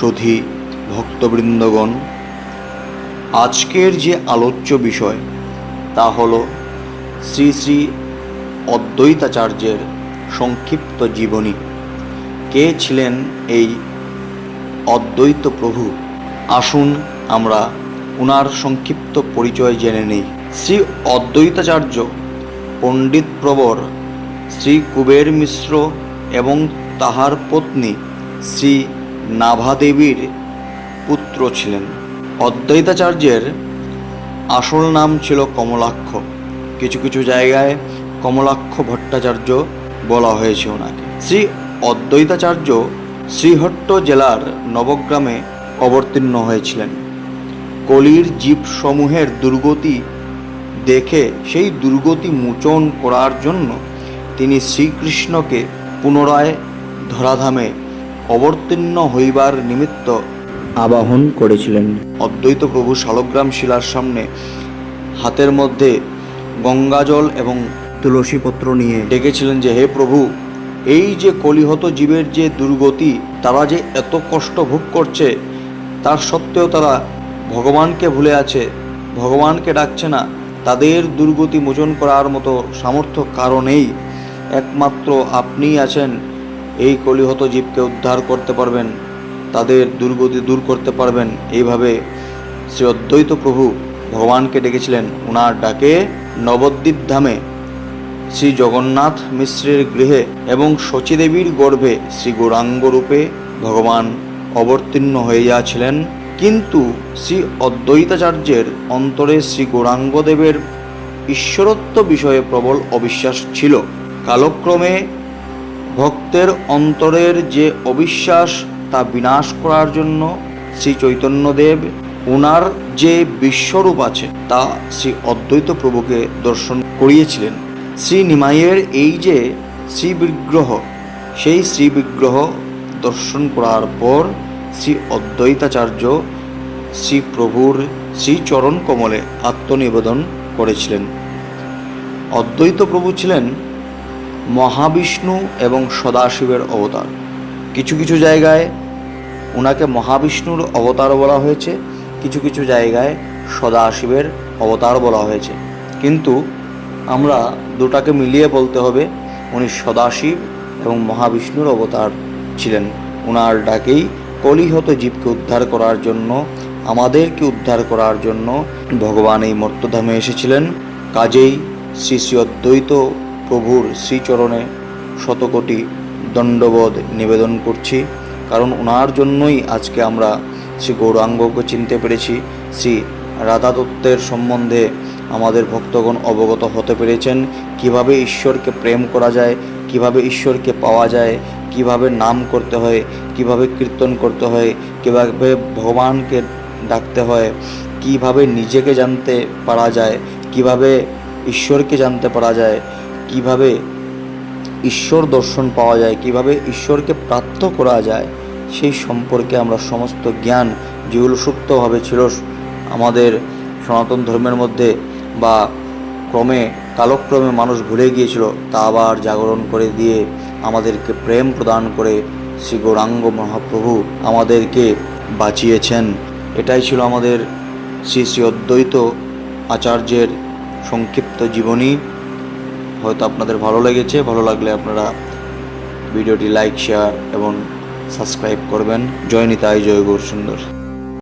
সুধী ভক্তবৃন্দগণ, আজকের যে আলোচ্য বিষয় তা হল শ্রী শ্রী অদ্বৈতাচার্যের সংক্ষিপ্ত জীবনী। কে ছিলেন এই অদ্বৈত প্রভু? আসুন আমরা উনার সংক্ষিপ্ত পরিচয় জেনে নেই। শ্রী অদ্বৈতাচার্য, পণ্ডিত প্রবর শ্রী কুবের মিশ্র এবং তাহার পত্নী শ্রী নাভাদেবীর পুত্র ছিলেন। অদ্বৈতাচার্যের আসল নাম ছিল কমলাক্ষ। কিছু কিছু জায়গায় কমলাক্ষ ভট্টাচার্য বলা হয়েছে ওনাকে। শ্রী অদ্বৈতাচার্য শ্রীহট্ট জেলার নবগ্রামে অবতীর্ণ হয়েছিলেন। কলির জীবসমূহের দুর্গতি দেখে সেই দুর্গতি মোচন করার জন্য তিনি শ্রীকৃষ্ণকে পুনরায় ধরাধামে অবতীর্ণ হইবার নিমিত্ত আবাহন করেছিলেন। অদ্বৈত প্রভু শালগ্রাম শিলার সামনে হাতের মধ্যে গঙ্গাজল এবং তুলসীপত্র নিয়ে ডেকেছিলেন যে হে প্রভু এই যে কলিহত জীবের যে দুর্গতি তারা যে এত কষ্ট ভোগ করছে তার সত্ত্বেও তারা ভগবানকে ভুলে আছে ভগবানকে ডাকছে না। তাদের দুর্গতি মোচন করার মতো সামর্থ্য কারণেই একমাত্র আপনিই আছেন এই কলিহত জীবকে উদ্ধার করতে পারবেন, তাদের দুর্গতি দূর করতে পারবেন। এইভাবে শ্রী অদ্বৈত প্রভু ভগবানকে ডেকেছিলেন। ওনার ডাকে নবদ্বীপ ধামে শ্রী জগন্নাথ মিশ্রের গৃহে এবং শচীদেবীর গর্ভে শ্রী গৌরাঙ্গ রূপে ভগবান অবতীর্ণ হইয়াছিলেন কিন্তু শ্রী অদ্বৈতাচার্যের অন্তরে শ্রী গৌরাঙ্গদেবের ঈশ্বরত্ব বিষয়ে প্রবল অবিশ্বাস ছিল। কালক্রমে ভক্তের অন্তরের যে অবিশ্বাস তা বিনাশ করার জন্য শ্রী চৈতন্যদেব ওনার যে বিশ্বরূপ আছে তা শ্রী অদ্বৈত প্রভুকে দর্শন করিয়েছিলেন। শ্রী নিমাইয়ের এই যে শ্রী বিগ্রহ সেই শ্রী বিগ্রহ দর্শন করার পর শ্রী অদ্বৈতাচার্য শ্রী প্রভুর শ্রীচরণ কমলে আত্মনিবেদন করেছিলেন। অদ্বৈত প্রভু ছিলেন মহাবিষ্ণু এবং সদাশিবের অবতার। কিছু কিছু জায়গায় ওনাকে মহাবিষ্ণুর অবতার বলা হয়েছে, কিছু কিছু জায়গায় সদাশিবের অবতার বলা হয়েছে। কিন্তু আমরা দুটাকে মিলিয়ে বলতে হবে, উনি সদাশিব এবং মহাবিষ্ণুর অবতার ছিলেন। ওনার ডাকেই কলিহত জীবকে উদ্ধার করার জন্য, আমাদেরকে উদ্ধার করার জন্য ভগবান এই মর্তধামে এসেছিলেন। কাজেই শ্রী শ্রী অদ্বৈত প্রভুর শ্রীচরণে শতকোটি দণ্ডবোধ নিবেদন করছি, কারণ ওনার জন্যই আজকে আমরা শ্রী গৌরাঙ্গকে চিনতে পেরেছি, শ্রী রাধা দত্তের সম্বন্ধে আমাদের ভক্তগণ অবগত হতে পেরেছেন, কীভাবে ঈশ্বরকে প্রেম করা যায়, কীভাবে ঈশ্বরকে পাওয়া যায়, কীভাবে নাম করতে হয়, কীভাবে কীর্তন করতে হয়, কীভাবে ভগবানকে ডাকতে হয়, কীভাবে নিজেকে জানতে পারা যায়, কীভাবে ঈশ্বরকে জানতে পারা যায় কীভাবে ঈশ্বর দর্শন পাওয়া যায়, কীভাবে ঈশ্বরকে প্রাপ্ত করা যায়, সেই সম্পর্কে আমরা সমস্ত জ্ঞান যেগুলো সুপ্তভাবে ছিল আমাদের সনাতন ধর্মের মধ্যে বা ক্রমে, কালক্রমে মানুষ ভুলে গিয়েছিল, তা আবার জাগরণ করে দিয়ে আমাদেরকে প্রেম প্রদান করে শ্রী গৌরাঙ্গ মহাপ্রভু আমাদেরকে বাঁচিয়েছেন। এটাই ছিল আমাদের শ্রী শ্রী অদ্বৈত আচার্যের সংক্ষিপ্ত জীবনী। হয়তো আপনাদের ভালো লেগেছে, ভালো লাগলে আপনারা ভিডিওটি লাইক শেয়ার এবং সাবস্ক্রাইব করবেন। জয় নিতাই, জয় গৌর সুন্দর